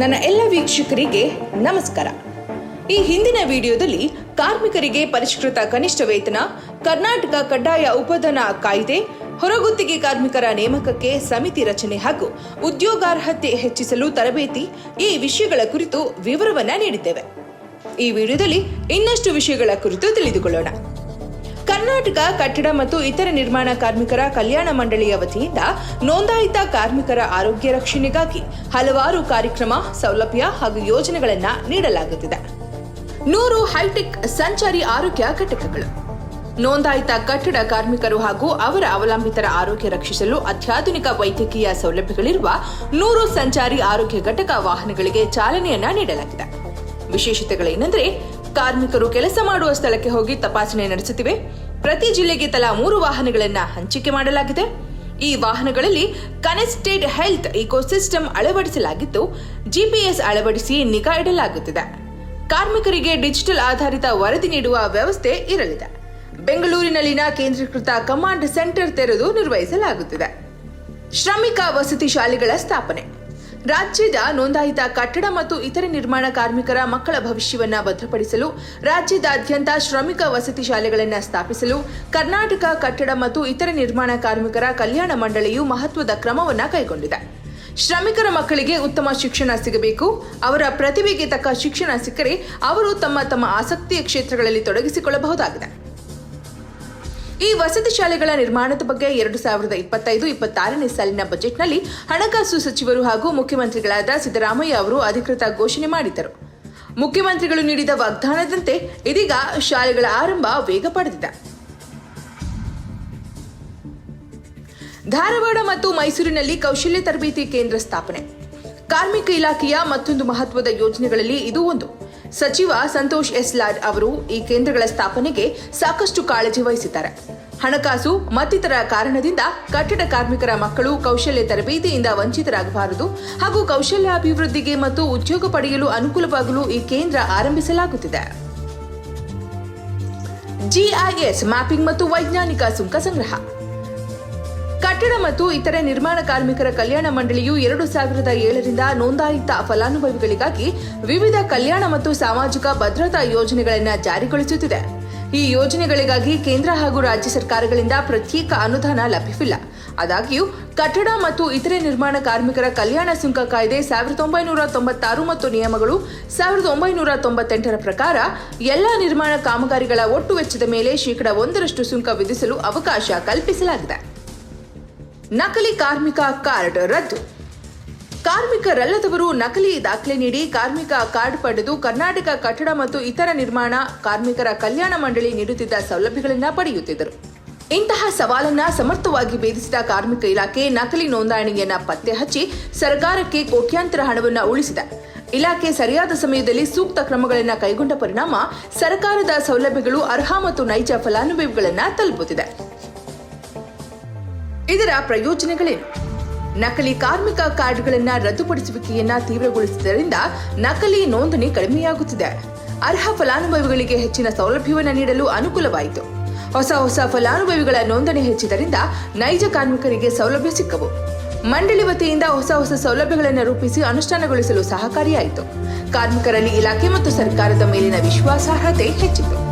ನನ್ನ ಎಲ್ಲ ವೀಕ್ಷಕರಿಗೆ ನಮಸ್ಕಾರ. ಈ ಹಿಂದಿನ ವಿಡಿಯೋದಲ್ಲಿ ಕಾರ್ಮಿಕರಿಗೆ ಪರಿಷ್ಕೃತ ಕನಿಷ್ಠ ವೇತನ, ಕರ್ನಾಟಕ ಕಡ್ಡಾಯ ಉಪಧನ ಕಾಯ್ದೆ, ಹೊರಗುತ್ತಿಗೆ ಕಾರ್ಮಿಕರ ನೇಮಕಕ್ಕೆ ಸಮಿತಿ ರಚನೆ ಹಾಗೂ ಉದ್ಯೋಗಾರ್ಹತೆ ಹೆಚ್ಚಿಸಲು ತರಬೇತಿ ಈ ವಿಷಯಗಳ ಕುರಿತು ವಿವರವನ್ನ ನೀಡಿದ್ದೇವೆ. ಈ ವಿಡಿಯೋದಲ್ಲಿ ಇನ್ನಷ್ಟು ವಿಷಯಗಳ ಕುರಿತು ತಿಳಿದುಕೊಳ್ಳೋಣ. ಕರ್ನಾಟಕ ಕಟ್ಟಡ ಮತ್ತು ಇತರ ನಿರ್ಮಾಣ ಕಾರ್ಮಿಕರ ಕಲ್ಯಾಣ ಮಂಡಳಿಯ ವತಿಯಿಂದ ನೋಂದಾಯಿತ ಕಾರ್ಮಿಕರ ಆರೋಗ್ಯ ರಕ್ಷಣೆಗಾಗಿ ಹಲವಾರು ಕಾರ್ಯಕ್ರಮ, ಸೌಲಭ್ಯ ಹಾಗೂ ಯೋಜನೆಗಳನ್ನು ನೀಡಲಾಗುತ್ತಿದೆ. ನೂರು ಹೈಟೆಕ್ ಸಂಚಾರಿ ಆರೋಗ್ಯ ಘಟಕಗಳು. ನೋಂದಾಯಿತ ಕಟ್ಟಡ ಕಾರ್ಮಿಕರು ಹಾಗೂ ಅವರ ಅವಲಂಬಿತರ ಆರೋಗ್ಯ ರಕ್ಷಿಸಲು ಅತ್ಯಾಧುನಿಕ ವೈದ್ಯಕೀಯ ಸೌಲಭ್ಯಗಳಿರುವ ನೂರು ಸಂಚಾರಿ ಆರೋಗ್ಯ ಘಟಕ ವಾಹನಗಳಿಗೆ ಚಾಲನೆಯನ್ನ ನೀಡಲಾಗಿದೆ. ವಿಶೇಷತೆಗಳೇನೆಂದರೆ ಕಾರ್ಮಿಕರು ಕೆಲಸ ಮಾಡುವ ಸ್ಥಳಕ್ಕೆ ಹೋಗಿ ತಪಾಸಣೆ ನಡೆಸುತ್ತಿವೆ. ಪ್ರತಿ ಜಿಲ್ಲೆಗೆ ತಲಾ ಮೂರು ವಾಹನಗಳನ್ನ ಹಂಚಿಕೆ ಮಾಡಲಾಗಿದೆ. ಈ ವಾಹನಗಳಲ್ಲಿ ಕನೆಕ್ಟೆಡ್ ಹೆಲ್ತ್ ಇಕೋಸಿಸ್ಟಮ್ ಅಳವಡಿಸಲಾಗಿದ್ದು, ಜಿಪಿಎಸ್ ಅಳವಡಿಸಿ ನಿಗಾ ಇಡಲಾಗುತ್ತಿದೆ. ಕಾರ್ಮಿಕರಿಗೆ ಡಿಜಿಟಲ್ ಆಧಾರಿತ ವರದಿ ನೀಡುವ ವ್ಯವಸ್ಥೆ ಇರಲಿದೆ. ಬೆಂಗಳೂರಿನಲ್ಲಿನ ಕೇಂದ್ರೀಕೃತ ಕಮಾಂಡ್ ಸೆಂಟರ್ ತೆರೆದು ನಿರ್ವಹಿಸಲಾಗುತ್ತಿದೆ. ಶ್ರಮಿಕ ವಸತಿ ಶಾಲೆಗಳ ಸ್ಥಾಪನೆ. ರಾಜ್ಯದ ನೋಂದಾಯಿತ ಕಟ್ಟಡ ಮತ್ತು ಇತರೆ ನಿರ್ಮಾಣ ಕಾರ್ಮಿಕರ ಮಕ್ಕಳ ಭವಿಷ್ಯವನ್ನು ಭದ್ರಪಡಿಸಲು ರಾಜ್ಯದಾದ್ಯಂತ ಶ್ರಮಿಕ ವಸತಿ ಶಾಲೆಗಳನ್ನು ಸ್ಥಾಪಿಸಲು ಕರ್ನಾಟಕ ಕಟ್ಟಡ ಮತ್ತು ಇತರ ನಿರ್ಮಾಣ ಕಾರ್ಮಿಕರ ಕಲ್ಯಾಣ ಮಂಡಳಿಯು ಮಹತ್ವದ ಕ್ರಮವನ್ನು ಕೈಗೊಂಡಿದೆ. ಶ್ರಮಿಕರ ಮಕ್ಕಳಿಗೆ ಉತ್ತಮ ಶಿಕ್ಷಣ ಸಿಗಬೇಕು. ಅವರ ಪ್ರತಿಭೆಗೆ ತಕ್ಕ ಶಿಕ್ಷಣ ಸಿಕ್ಕರೆ ಅವರು ತಮ್ಮ ತಮ್ಮ ಆಸಕ್ತಿಯ ಕ್ಷೇತ್ರಗಳಲ್ಲಿ ತೊಡಗಿಸಿಕೊಳ್ಳಬಹುದಾಗಿದೆ. ಈ ವಸತಿ ಶಾಲೆಗಳ ನಿರ್ಮಾಣದ ಬಗ್ಗೆ ಎರಡು ಸಾವಿರದ ಇಪ್ಪತ್ತೈದು ಇಪ್ಪತ್ತಾರನೇ ಸಾಲಿನ ಬಜೆಟ್ನಲ್ಲಿ ಹಣಕಾಸು ಸಚಿವರು ಹಾಗೂ ಮುಖ್ಯಮಂತ್ರಿಗಳಾದ ಸಿದ್ದರಾಮಯ್ಯ ಅವರು ಅಧಿಕೃತ ಘೋಷಣೆ ಮಾಡಿದ್ದರು. ಮುಖ್ಯಮಂತ್ರಿಗಳು ನೀಡಿದ ವಾಗ್ದಾನದಂತೆ ಇದೀಗ ಶಾಲೆಗಳ ಆರಂಭ ವೇಗ ಪಡೆದಿದೆ. ಧಾರವಾಡ ಮತ್ತು ಮೈಸೂರಿನಲ್ಲಿ ಕೌಶಲ್ಯ ತರಬೇತಿ ಕೇಂದ್ರ ಸ್ಥಾಪನೆ. ಕಾರ್ಮಿಕ ಇಲಾಖೆಯ ಮತ್ತೊಂದು ಮಹತ್ವದ ಯೋಜನೆಗಳಲ್ಲಿ ಇದು ಒಂದು. ಸಚಿವ ಸಂತೋಷ್ ಎಸ್ ಲಾಡ್ ಅವರು ಈ ಕೇಂದ್ರಗಳ ಸ್ಥಾಪನೆಗೆ ಸಾಕಷ್ಟು ಕಾಳಜಿ ವಹಿಸಿದ್ದಾರೆ. ಹಣಕಾಸು ಮತ್ತಿತರ ಕಾರಣದಿಂದ ಕಟ್ಟಡ ಕಾರ್ಮಿಕರ ಮಕ್ಕಳು ಕೌಶಲ್ಯ ತರಬೇತಿಯಿಂದ ವಂಚಿತರಾಗಬಾರದು ಹಾಗೂ ಕೌಶಲ್ಯಾಭಿವೃದ್ಧಿಗೆ ಮತ್ತು ಉದ್ಯೋಗ ಪಡೆಯಲು ಅನುಕೂಲವಾಗಲು ಈ ಕೇಂದ್ರ ಆರಂಭಿಸಲಾಗುತ್ತಿದೆ. ಜಿಐಎಸ್ ಮ್ಯಾಪಿಂಗ್ ಮತ್ತು ವೈಜ್ಞಾನಿಕ ಸುಂಕ ಸಂಗ್ರಹ. ಕಟ್ಟಡ ಮತ್ತು ಇತರೆ ನಿರ್ಮಾಣ ಕಾರ್ಮಿಕರ ಕಲ್ಯಾಣ ಮಂಡಳಿಯು ಎರಡು ಸಾವಿರದ ಏಳರಿಂದ ನೋಂದಾಯಿತ ಫಲಾನುಭವಿಗಳಿಗಾಗಿ ವಿವಿಧ ಕಲ್ಯಾಣ ಮತ್ತು ಸಾಮಾಜಿಕ ಭದ್ರತಾ ಯೋಜನೆಗಳನ್ನು ಜಾರಿಗೊಳಿಸುತ್ತಿದೆ. ಈ ಯೋಜನೆಗಳಿಗಾಗಿ ಕೇಂದ್ರ ಹಾಗೂ ರಾಜ್ಯ ಸರ್ಕಾರಗಳಿಂದ ಪ್ರತ್ಯೇಕ ಅನುದಾನ ಲಭ್ಯವಿಲ್ಲ. ಆದಾಗ್ಯೂ, ಕಟ್ಟಡ ಮತ್ತು ಇತರೆ ನಿರ್ಮಾಣ ಕಾರ್ಮಿಕರ ಕಲ್ಯಾಣ ಸುಂಕ ಕಾಯ್ದೆ ಸಾವಿರದ ಒಂಬೈನೂರ ತೊಂಬತ್ತಾರು ಮತ್ತು ನಿಯಮಗಳು ಸಾವಿರದ ಒಂಬೈನೂರ ತೊಂಬತ್ತೆಂಟರ ಪ್ರಕಾರ ಎಲ್ಲ ನಿರ್ಮಾಣ ಕಾಮಗಾರಿಗಳ ಒಟ್ಟು ವೆಚ್ಚದ ಮೇಲೆ ಶೇಕಡ ಒಂದರಷ್ಟು ಸುಂಕ ವಿಧಿಸಲು ಅವಕಾಶ ಕಲ್ಪಿಸಲಾಗಿದೆ. ನಕಲಿ ಕಾರ್ಮಿಕ ಕಾರ್ಡ್ ರದ್ದು. ಕಾರ್ಮಿಕರಲ್ಲದವರು ನಕಲಿ ದಾಖಲೆ ನೀಡಿ ಕಾರ್ಮಿಕ ಕಾರ್ಡ್ ಪಡೆದು ಕರ್ನಾಟಕ ಕಟ್ಟಡ ಮತ್ತು ಇತರ ನಿರ್ಮಾಣ ಕಾರ್ಮಿಕರ ಕಲ್ಯಾಣ ಮಂಡಳಿ ನೀಡುತ್ತಿದ್ದ ಸೌಲಭ್ಯಗಳನ್ನು ಪಡೆಯುತ್ತಿದ್ದರು. ಇಂತಹ ಸವಾಲನ್ನ ಸಮರ್ಥವಾಗಿ ಭೇದಿಸಿದ ಕಾರ್ಮಿಕ ಇಲಾಖೆ ನಕಲಿ ನೋಂದಣಿಯನ್ನ ಪತ್ತೆ ಹಚ್ಚಿ ಸರ್ಕಾರಕ್ಕೆ ಕೋಟ್ಯಾಂತರ ಹಣವನ್ನು ಉಳಿಸಿದೆ. ಇಲಾಖೆ ಸರಿಯಾದ ಸಮಯದಲ್ಲಿ ಸೂಕ್ತ ಕ್ರಮಗಳನ್ನು ಕೈಗೊಂಡ ಪರಿಣಾಮ ಸರ್ಕಾರದ ಸೌಲಭ್ಯಗಳು ಅರ್ಹ ಮತ್ತು ನೈಜ ಫಲಾನುಭವಿಗಳನ್ನು ತಲುಪುತ್ತಿದೆ. ಇದರ ಪ್ರಯೋಜನಗಳೇನು? ನಕಲಿ ಕಾರ್ಮಿಕ ಕಾರ್ಡ್ಗಳನ್ನ ರದ್ದುಪಡಿಸುವಿಕೆಯನ್ನ ತೀವ್ರಗೊಳಿಸಿದ್ದರಿಂದ ನಕಲಿ ನೋಂದಣಿ ಕಡಿಮೆಯಾಗುತ್ತಿದೆ. ಅರ್ಹ ಫಲಾನುಭವಿಗಳಿಗೆ ಹೆಚ್ಚಿನ ಸೌಲಭ್ಯವನ್ನು ನೀಡಲು ಅನುಕೂಲವಾಯಿತು. ಹೊಸ ಹೊಸ ಫಲಾನುಭವಿಗಳ ನೋಂದಣಿ ಹೆಚ್ಚಿದ್ದರಿಂದ ನೈಜ ಕಾರ್ಮಿಕರಿಗೆ ಸೌಲಭ್ಯ ಸಿಕ್ಕವು. ಮಂಡಳಿ ವತಿಯಿಂದ ಹೊಸ ಹೊಸ ಸೌಲಭ್ಯಗಳನ್ನು ರೂಪಿಸಿ ಅನುಷ್ಠಾನಗೊಳಿಸಲು ಸಹಕಾರಿಯಾಯಿತು. ಕಾರ್ಮಿಕರಲ್ಲಿ ಇಲಾಖೆ ಮತ್ತು ಸರ್ಕಾರದ ಮೇಲಿನ ವಿಶ್ವಾಸಾರ್ಹತೆ ಹೆಚ್ಚಿತು